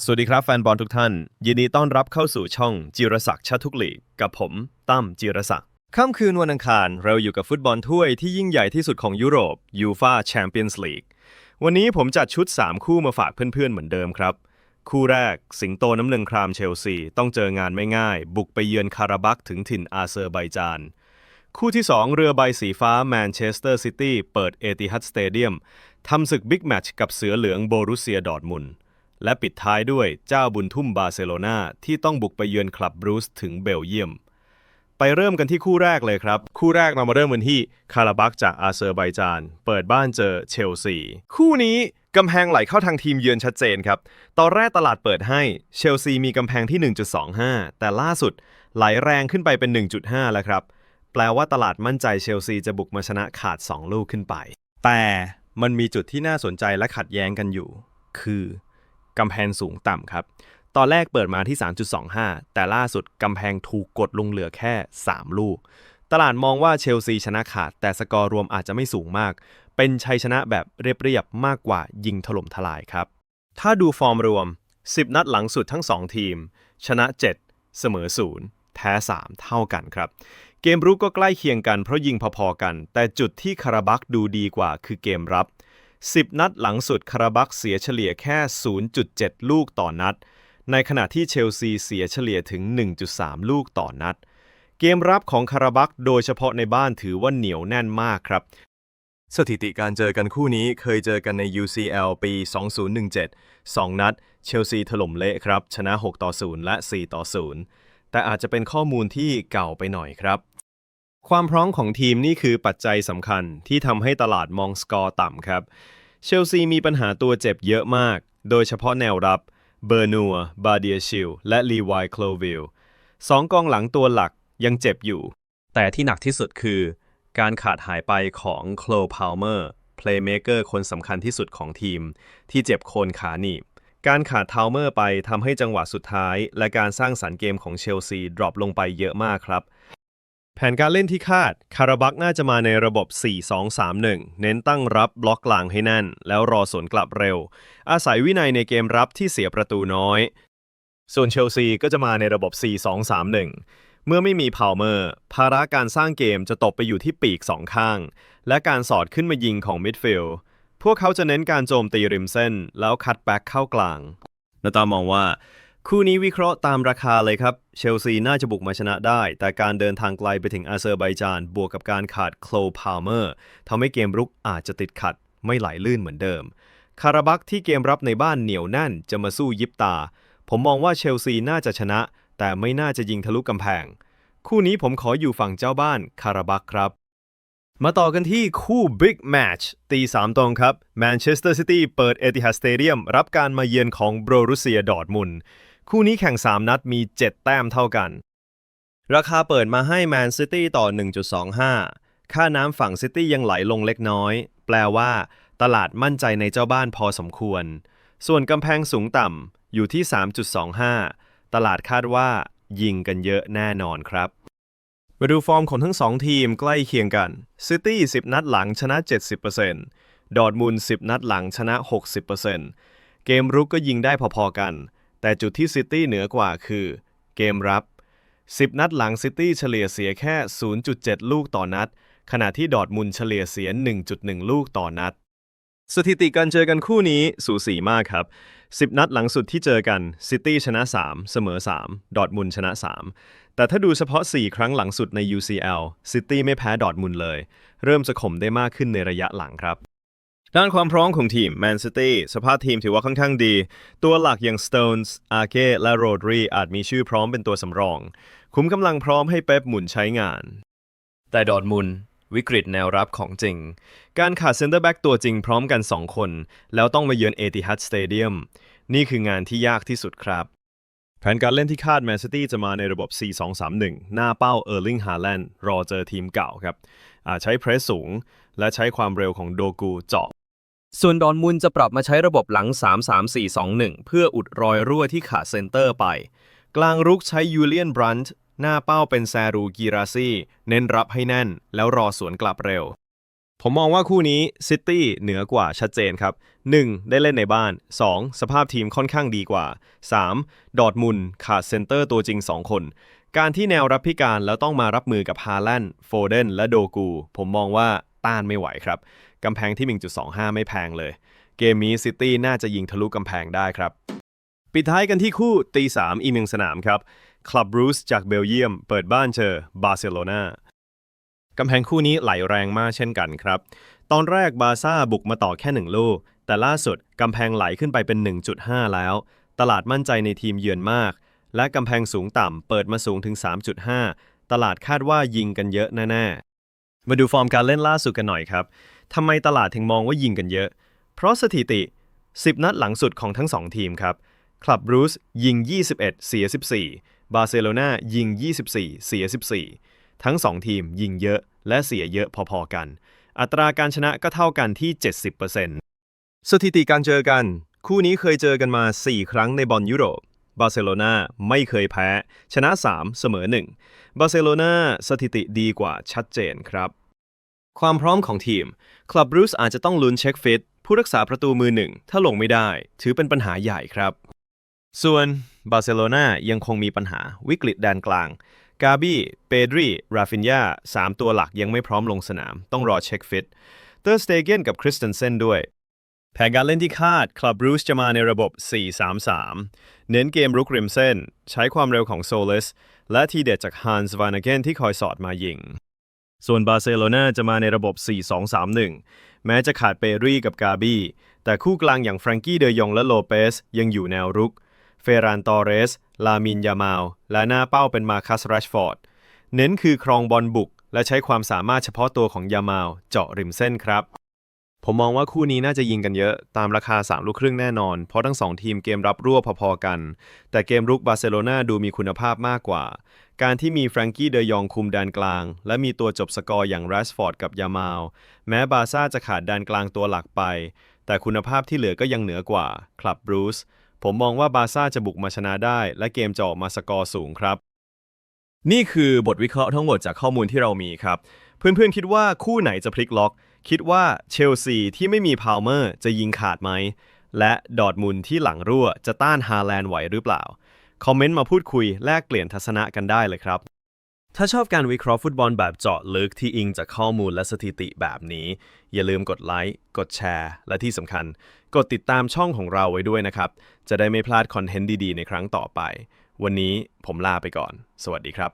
สวัสดีครับแฟนบอลทุกท่าน ยินดีต้อนรับเข้าสู่ช่องจิรศักดิ์ชัทุกลีกกับผมตั้มจิรศักดิ์ค่ำคืนวันอังคาร เราอยู่กับฟุตบอลถ้วยที่ยิ่งใหญ่ที่สุดของยุโรปยูฟาแชมเปี้ยนส์ลีกวันนี้ผมจัดชุด 3 คู่มาฝากเพื่อนๆเหมือนเดิมครับ คู่แรกสิงโตน้ำเงินครามเชลซี ต้องเจองานไม่ง่าย บุกไปเยือนคาราบักถึงถิ่นอาเซอร์ไบจานคู่ที่ 2 เรือใบสีฟ้าแมนเชสเตอร์ซิตี้เปิดเอติฮัดสเตเดียมทำศึกบิ๊กแมตช์กับเสือเหลืองโบรุเซียดอร์ทมุนด์ และปิดท้ายด้วยเจ้าบุญทุ่มบาร์เซโลนาที่ต้องบุกไปเยือนคลับบรูซถึงเบลเยียม ไปเริ่มกันที่คู่แรกเลยครับ คู่แรกเรามาเริ่มกันที่คาราบักจากอาเซอร์ไบจาน เปิดบ้านเจอเชลซี คู่นี้กำแพงไหลเข้าทางทีมเยือนชัดเจนครับ ตอนแรกตลาดเปิดให้เชลซีมีกำแพงที่ 1.25 แต่ล่าสุดไหลแรงขึ้นไปเป็น 1.5 แล้วครับ แปลว่าตลาดมั่นใจเชลซีจะบุกมาชนะขาด 2 ลูกขึ้นไป แต่มันมีจุดที่น่าสนใจและขัดแย้งกันอยู่ คือ กำแพงสูงต่ำครับ ตอนแรกเปิดมาที่ 3.25 แต่ล่าสุดกำแพงถูกกดลงเหลือแค่ 3 ลูก ตลาดมองว่าเชลซีชนะขาด แต่สกอร์รวมอาจจะไม่สูงมาก เป็นชัยชนะแบบเรียบๆมากกว่ายิงถล่มทลายครับ ถ้าดูฟอร์มรวม 10 นัดหลังสุดทั้ง 2 ทีม ชนะ 7 เสมอ 0 แพ้ 3 เท่ากันครับเกมรุกก็ใกล้เคียงกันเพราะยิงพอๆกัน แต่จุดที่คาราบักดูดีกว่าคือเกมรับ 10 นัดหลังสุดคาราบักเสียเฉลี่ยแค่ 0.7 ลูกต่อนัด ในขณะที่เชลซีเสียเฉลี่ยถึง 1.3 ลูกต่อนัด เกมรับของคาราบักโดยเฉพาะในบ้านถือว่าเหนียวแน่นมากครับ สถิติการเจอกันคู่นี้เคยเจอกันใน UCL ปี 2017 2 นัด เชลซีถล่มเละครับ ชนะ 6 ต่อ 0 และ 4 ต่อ 0 แต่อาจจะเป็นข้อมูลที่เก่าไปหน่อยครับ ความพร้อมของทีมนี่คือปัจจัยสำคัญที่ทำให้ตลาดมองสกอร์ต่ำครับ เชลซีมีปัญหาตัวเจ็บเยอะมาก โดยเฉพาะแนวรับเบอร์นัวบาเดียชิลและลีวายโคลวิลสองกองหลังตัวหลักยังเจ็บอยู่ แต่ที่หนักที่สุดคือ การขาดหายไปของโคลพาวเมอร์เพลย์เมเกอร์คนสำคัญที่สุดของทีม ที่เจ็บโคนขาหนีบการขาดทาวเมอร์ไปทำให้จังหวะสุดท้าย และการสร้างสรรค์เกมของเชลซีดรอปลงไปเยอะมากครับ แผนการเล่นที่คาด คาราบักน่าจะมาในระบบ 4-2-3-1 เน้นตั้งรับบล็อกกลางให้แน่น แล้วรอสวนกลับเร็ว อาศัยวินัยในเกมรับที่เสียประตูน้อย ส่วนเชลซีก็จะมาในระบบ 4-2-3-1 เมื่อไม่มีพาวเมอร์ ภาระการสร้างเกมจะตกไปอยู่ที่ปีกสองข้าง และการสอดขึ้นมายิงของมิดฟิลด์พวกเขาจะเน้นการโจมตีริมเส้น แล้วคัดแบ็กเข้ากลางนาตามองว่า คู่นี้วิเคราะห์ตามราคาเลยครับ เชลซีน่าจะบุกมาชนะได้ แต่การเดินทางไกลไปถึงอาเซอร์ไบจาน บวกกับการขาดโคลพาวเมอร์ทำให้เกมรุกอาจจะติดขัด ไม่ไหลลื่นเหมือนเดิม คาราบักที่เกมรับในบ้านเหนียวแน่นจะมาสู้ยิบตา ผมมองว่าเชลซีน่าจะชนะ แต่ไม่น่าจะยิงทะลุกำแพง คู่นี้ผมขออยู่ฝั่งเจ้าบ้านคาราบักครับมาต่อกันที่คู่ Big Match ตีสามตรงครับแมนเชสเตอร์ซิตี้เปิดเอติฮัดสเตเดียมรับการมาเยือนของโบรุเซียดอร์ทมุน คู่นี้แข่ง 3 นัดมี 7 แต้มเท่ากัน ราคาเปิดมาให้แมนซิตี้ต่อ 1.25 ค่าน้ำฝั่งซิตี้ยังไหลลงเล็กน้อย แปลว่า ตลาดมั่นใจในเจ้าบ้านพอสมควร ส่วนกำแพงสูงต่ำอยู่ที่ 3.25 ตลาดคาดว่า ยิงกันเยอะแน่นอนครับมาดูฟอร์มของทั้ง 2 ทีมใกล้เคียงกันซิตี้10 นัดหลังชนะ 70%ดอร์ทมุนด์10 นัดหลังชนะ 60%เกมรุกก็ยิงได้พอๆกัน แต่จุดที่ซิตี้เหนือกว่าคือเกมรับ 10 นัดหลังซิตี้เฉลี่ยเสียแค่ 0.7 ลูกต่อนัด ขณะที่ดอทมุนเฉลี่ยเสีย 1.1 ลูกต่อนัด สถิติการเจอกันคู่นี้สูสีมากครับ 10 นัดหลังสุดที่เจอกันซิตี้ชนะ 3 เสมอ 3 ดอทมุนชนะ 3 แต่ถ้าดูเฉพาะ 4 ครั้งหลังสุดใน UCL ซิตี้ไม่แพ้ดอทมุนเลย เริ่มจะข่มได้มากขึ้นในระยะหลังครับ ด้านความพร้อมของทีมแมนซิตี้สภาพทีมถือว่าค่อนข้างดี ตัวหลักอย่าง Stones อาเก้และโรดรีอาจมีชื่อพร้อมเป็นตัวสำรอง คุ้มกำลังพร้อมให้เป๊ปหมุนใช้งาน แต่ดอร์ทมุนวิกฤตแนวรับของจริง การขาดเซนเตอร์แบ็กตัวจริงพร้อมกัน 2 คน แล้วต้องมาเยือนเอติฮัดสเตเดียมนี่คืองานที่ยากที่สุดครับ แผนการเล่นที่คาดแมนซิตี้จะมาในระบบ 4-2-3-1 หน้าเป้าเออร์ลิงฮาแลนด์รอเจอทีมเก่าครับอาจใช้เพรสสูง และใช้ความเร็วของโดกูเจาะ ส่วนดอนมุนจะปรับมาใช้ระบบหลัง 3-3-4-2-1 เพื่ออุดรอยรั่วที่ขาดเซนเตอร์ไป กลางรุกใช้ยูเลียนบรันท์หน้าเป้าเป็นแซรูกีราซีเน้นรับให้แน่น แล้วรอสวนกลับเร็ว ผมมองว่าคู่นี้ซิตี้เหนือกว่าชัดเจนครับ 1. ได้เล่นในบ้าน 2. สภาพทีมค่อนข้างดีกว่า 3. ดอร์ทมุนขาดเซนเตอร์ตัวจริง 2 คน การที่แนวรับพิการแล้วต้องมารับมือกับฮาแลนด์โฟเดนและโดกู ผมมองว่า ต้านไม่ไหวครับ กำแพงที่ 1.25 ไม่แพงเลย เกมนี้ซิตี้น่าจะยิงทะลุกำแพงได้ครับ ปิดท้ายกันที่คู่ตีสามอีกหนึ่งสนามครับคลับบรูสจากเบลเยียม เปิดบ้านเจอบาร์เซโลนากำแพงคู่นี้ไหลแรงมากเช่นกันครับ ตอนแรกบาซ่าบุกมาต่อแค่หนึ่งลูก แต่ล่าสุดกำแพงไหลขึ้นไปเป็น 1.5 แล้ว ตลาดมั่นใจในทีมเยือนมาก และกำแพงสูงต่ำเปิดมาสูงถึง 3.5 ตลาดคาดว่ายิงกันเยอะแน่ มาดูฟอร์มการเล่นล่าสุดกันหน่อยครับทำไมตลาดถึงมองว่ายิงกันเยอะ เพราะสถิติ 10 นัดหลังสุดของทั้ง 2 ทีมครับ คลับรูสยิง 21 เสีย 14 บาร์เซโลนายิง 24 เสีย 14 ทั้ง 2 ทีมยิงเยอะและเสียเยอะพอๆกัน อัตราการชนะก็เท่ากันที่ 70%สถิติการเจอกัน คู่นี้เคยเจอกันมา 4 ครั้งในบอลยุโรป บาร์เซโลนาไม่เคยแพ้ ชนะ 3 เสมอ 1 บาร์เซโลนาสถิติดีกว่าชัดเจนครับ ความพร้อมของทีม คลับรูสอาจจะต้องลุ้นเช็คฟิต ผู้รักษาประตูมือหนึ่งถ้าลงไม่ได้ ถือเป็นปัญหาใหญ่ครับ ส่วนบาร์เซโลนายังคงมีปัญหาวิกฤตแดนกลาง กาบี้ เปดรี ราฟินยาสามตัวหลักยังไม่พร้อมลงสนาม ต้องรอเช็คฟิต เตอร์สเตเกนกับคริสเตนเซนด้วย แผนการเล่นที่คาด คลับบรูสจะมาในระบบ 4-3-3 เน้นเกมรุกริมเส้น ใช้ความเร็วของโซเลสและทีเด็ดจากฮันส์วานาเกนที่คอยสอดมายิง ส่วนบาร์เซโลนาจะมาในระบบ 4-2-3-1 แม้จะขาดเปรี่กับกาบี้ แต่คู่กลางอย่างแฟรงกี้เดยองและโลเปสยังอยู่แนวรุก เฟรานตอเรส ลามินยามาลและหน้าเป้าเป็นมาคัสแรชฟอร์ด เน้นคือครองบอลบุก และใช้ความสามารถเฉพาะตัวของยามาลเจาะริมเส้นครับ ผมมองว่าคู่นี้น่าจะยิงกันเยอะตามราคา 3 ลูกครึ่งแน่นอน เพราะทั้ง 2 ทีมเกมรับรั่วพอๆกัน แต่เกมรุกบาร์เซโลนาดูมีคุณภาพมากกว่า การที่มีแฟรงกี้เดยองคุมแดนกลาง และมีตัวจบสกอร์อย่างแรชฟอร์ดกับยามาลแม้บาซ่าจะขาดแดนกลางตัวหลักไป แต่คุณภาพที่เหลือก็ยังเหนือกว่าคลับบรูซผมมองว่าบาซ่าจะบุกมาชนะได้ และเกมจะออกมาสกอร์สูงครับ นี่คือบทวิเคราะห์ทั้งหมดจากข้อมูลที่เรามีครับ เพื่อนๆคิดว่าคู่ไหนจะพลิกล็อก คิดว่าเชลซีที่ไม่มีพาวเมอร์จะยิงขาดไหม และดอร์ทมุนที่หลังรั่วจะต้านฮาแลนด์ไหวหรือเปล่า คอมเมนต์มาพูดคุยแลกเปลี่ยนทัศนะกันได้เลยครับ ถ้าชอบการวิเคราะห์ฟุตบอลแบบเจาะลึกที่อิงจากข้อมูลและสถิติแบบนี้ อย่าลืมกดไลค์ กดแชร์ และที่สำคัญ กดติดตามช่องของเราไว้ด้วยนะครับ จะได้ไม่พลาดคอนเทนต์ดีๆ ในครั้งต่อไป วันนี้ผมลาไปก่อน สวัสดีครับ